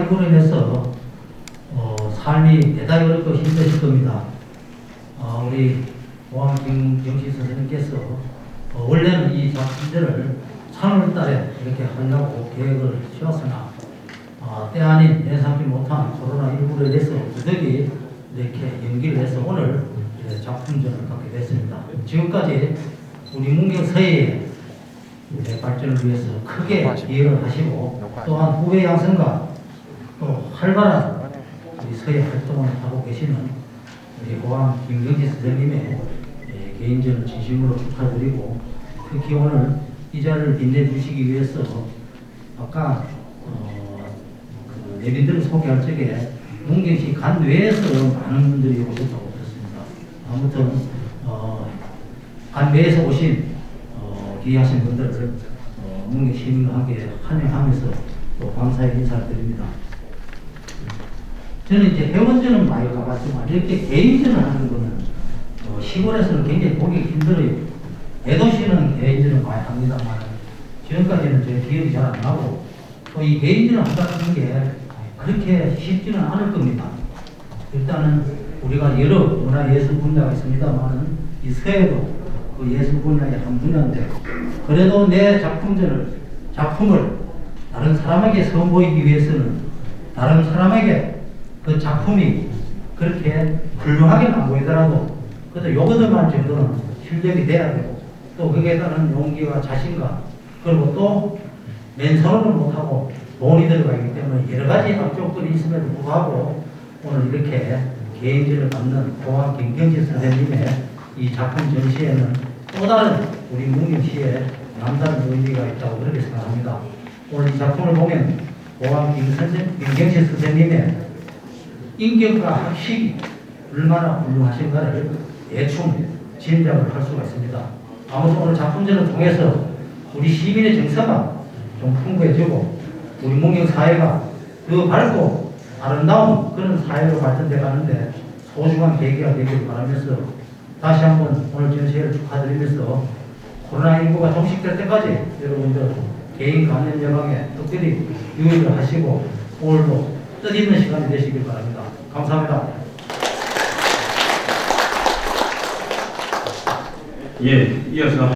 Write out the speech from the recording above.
코로나19로 인해서 어, 삶이 대단히 어렵고 힘드실 겁니다. 어, 우리 오한김 정식 선생님께서 어, 원래는 이 작품들을 3월 달에 이렇게 하려고 계획을 세웠으나 어, 때 아닌 예상치 못한 코로나19로 인해서 부득이 이렇게 연기를 해서 오늘 작품전을 갖게 됐습니다. 지금까지 우리 문경 서해의 이제 발전을 위해서 크게 기여를 하시고 또한 후배 양성과 또 활발한 우리 서해 활동을 하고 계시는 우리 고항 김경지 선생님의 예, 개인전을 진심으로 축하드리고 특히 오늘 이 자리를 빛내주시기 위해서 아까 어, 그 내빈들을 소개할 적에 문경시 간 외에서 많은 분들이 오셨다고 들었습니다. 아무튼 어, 간 외에서 오신 어, 귀하신 분들을 어, 문경 시민과 함께 환영하면서 또 감사의 인사를 드립니다. 저는 이제 회원전은 많이 가봤지만 이렇게 개인전을 하는 거는 어, 시골에서는 굉장히 보기 힘들어요. 대도시는 개인전을 많이 합니다만 지금까지는 제 기억이 잘 안 나고 또 이 개인전을 한다는 게 그렇게 쉽지는 않을 겁니다. 일단은 우리가 여러 문화예술 분야가 있습니다만 이 서해도 그 예술 분야의 한 분야인데 그래도 내 작품전을 작품을 다른 사람에게 선보이기 위해서는 다른 사람에게 그 작품이 그렇게 훌륭하게 안 보이더라도 그래도 요거들만 정도는 실력이 돼야 되고 또 거기에 따른 용기와 자신감 그리고 또 맨손으로 못하고 돈이 들어가 있기 때문에 여러 가지 앞쪽들이 있음에도 불구하고 오늘 이렇게 개인지를 받는 고학 김경지 선생님의 이 작품 전시에는 또 다른 우리 문경시의 남다른 의미가 있다고 그렇게 생각합니다. 오늘 이 작품을 보면 고학 김 선생, 김경지 선생님의 인격과 학식이 얼마나 훌륭하신가를 대충 짐작을 할 수가 있습니다. 아무튼 오늘 작품전을 통해서 우리 시민의 정서가 좀 풍부해지고 우리 문경 사회가 더 밝고 아름다운 그런 사회로 발전돼 가는데 소중한 계기가 되기를 바라면서 다시 한번 오늘 전시회를 축하드리면서 코로나19가 종식될 때까지 여러분들 개인 감염 예방에 특별히 유의를 하시고 오늘도 뜻있는 시간이 되시길 바랍니다. 감사합니다. 예, 이어서